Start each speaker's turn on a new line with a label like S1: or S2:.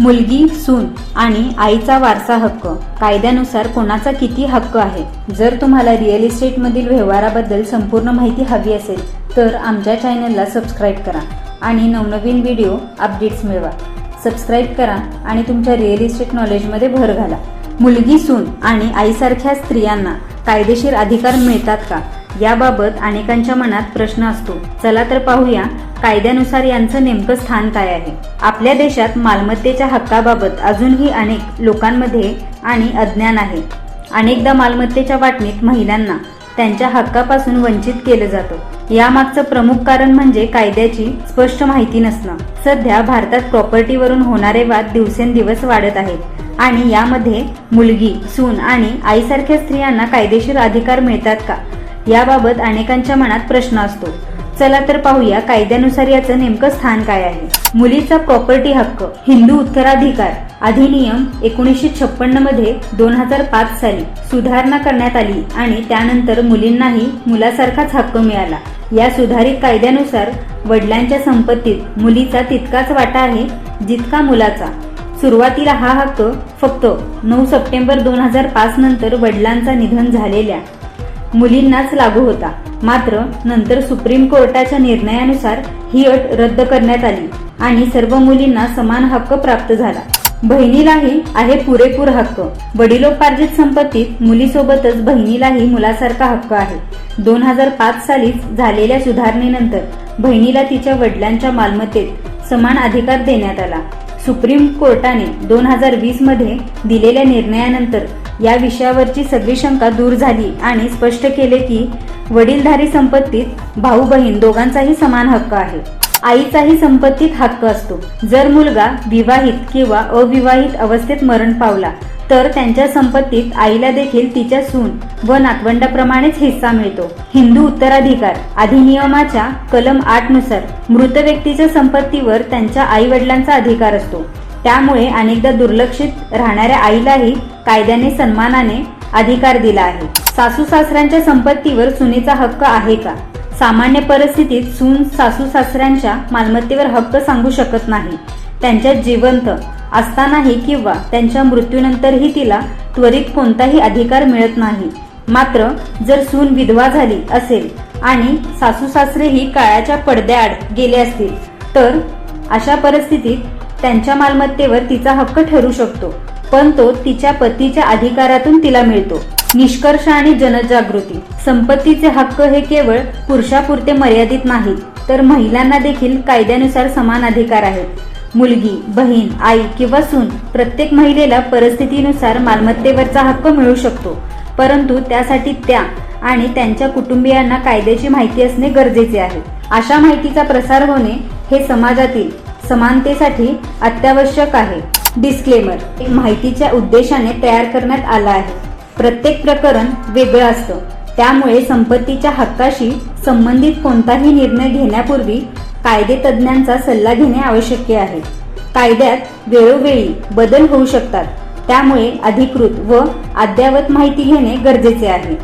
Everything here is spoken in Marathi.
S1: मुलगी सून आणि आईचा वारसा हक्क. कायद्यानुसार कोणाचा किती हक्क आहे? जर तुम्हाला रिअल इस्टेटमधील व्यवहाराबद्दल संपूर्ण माहिती हवी असेल तर आमच्या चॅनलला सबस्क्राईब करा आणि नवनवीन व्हिडिओ अपडेट्स मिळवा. सबस्क्राईब करा आणि तुमच्या रिअल इस्टेट नॉलेजमध्ये भर घाला. मुलगी सून आणि आईसारख्या स्त्रियांना कायदेशीर अधिकार मिळतात का? याबाबत अनेकांच्या मनात प्रश्न असतो. चला तर पाहूया कायद्यानुसार यांचं नेमकं स्थान काय आहे? आपल्या देशात मालमत्तेच्या हक्काबाबत अजूनही अनेक लोकांमध्ये आणि अज्ञान आहे. अनेकदा मालमत्तेच्या वाटणीत महिलांना त्यांच्या हक्कापासून वंचित केलं जातं. यामागचं प्रमुख कारण म्हणजे कायद्याची स्पष्ट माहिती नसणं. सध्या भारतात प्रॉपर्टीवरून होणारे वाद दिवसेंदिवस वाढत आहेत आणि यामध्ये मुलगी सून आणि आईसारख्या स्त्रियांना कायदेशीर अधिकार मिळतात का? याबाबत अनेकांच्या मनात प्रश्न असतो. चला तर पाहूया कायद्यानुसार याचं नेमकं स्थान काय आहे. मुलीचा प्रॉपर्टी हक्क हिंदू उत्तराधिकार अधिनियम एकोणीसशे छप्पन्नमध्ये दोन हजार पाच साली सुधारणा करण्यात आली आणि त्यानंतर मुलींनाही मुलासारखाच हक्क मिळाला. या सुधारित कायद्यानुसार वडिलांच्या संपत्तीत मुलीचा तितकाच वाटा आहे जितका मुलाचा. सुरुवातीला हा हक्क फक्त नऊ सप्टेंबर दोन हजार पाच नंतर वडिलांचा निधन झालेल्या मुलींनाच लागू होता. मात्र नंतर सुप्रीम कोर्टाच्या निर्णयानुसार ही अट रद्द करण्यात आली आणि सर्व मुलींना समान हक्क प्राप्त झाला. बहिणीलाही आहे पुरेपूर हक्क. वडिलोपार्जित संपत्तीत मुलीसोबतच बहिणीलाही मुलासारखा हक्क आहे. दोन हजार पाच सालीच झालेल्या सुधारणेनंतर बहिणीला तिच्या वडिलांच्या मालमत्तेत समान अधिकार देण्यात आला. सुप्रीम कोर्टाने दोन हजार वीसमध्ये दिलेल्या निर्णयानंतर या विषयावरची सगळी शंका दूर झाली आणि स्पष्ट केले की वडीलधारी संपत्तीत भाऊ बहीण दोघांचाही समान हक्क आहे. आईचाही संपत्तीत हक्क असतो. जर मुलगा विवाहित किंवा अविवाहित अवस्थेत मरण पावला तर त्यांच्या संपत्तीत आईला देखील तिच्या सून व नातवंडाप्रमाणेच हिस्सा मिळतो. हिंदू उत्तराधिकार अधिनियमाच्या कलम आठनुसार मृत व्यक्तीच्या संपत्तीवर त्यांच्या आई वडिलांचा अधिकार असतो. त्यामुळे अनेकदा दुर्लक्षित राहणाऱ्या आईलाही कायद्याने सन्मानाने अधिकार दिला आहे. सासू सासऱ्यांच्या संपत्तीवर सुनेचा हक्क आहे का? सामान्य परिस्थितीत सून सासू सासऱ्यांच्या मालमत्तेवर हक्क सांगू शकत नाही. त्यांच्या जिवंत असतानाही किंवा त्यांच्या मृत्यूनंतरही तिला त्वरित कोणताही अधिकार मिळत नाही. मात्र जर सून विधवा झाली असेल आणि सासू सासरेही काळाच्या पडद्याआड गेले असतील तर अशा परिस्थितीत त्यांच्या मालमत्तेवर तिचा हक्क ठरू शकतो पण तो तिच्या पतीच्या अधिकारातून तिला मिळतो. निष्कर्ष आणि जनजागृती. संपत्तीचे हक्क हे केवळ पुरुषापुरते मर्यादित नाहीत तर महिलांना देखील कायद्यानुसार समान अधिकार आहेत. मुलगी बहीण आई किंवा सून प्रत्येक महिलेला परिस्थितीनुसार मालमत्तेवरचा हक्क मिळू शकतो परंतु त्यासाठी त्या आणि त्यांच्या कुटुंबियांना कायद्याची माहिती असणे गरजेचे आहे. अशा माहितीचा प्रसार होणे हे समाजातील समानतेसाठी अत्यावश्यक आहे. डिस्क्लेमर माहितीच्या उद्देशाने तयार करण्यात आला आहे. प्रत्येक प्रकरण वेगळं असतं. त्यामुळे संपत्तीच्या हक्काशी संबंधित कोणताही निर्णय घेण्यापूर्वी कायदे तज्ज्ञांचा सल्ला घेणे आवश्यक आहे. कायद्यात वेळोवेळी बदल होऊ शकतात. त्यामुळे अधिकृत व अद्ययावत माहिती घेणे गरजेचे आहे.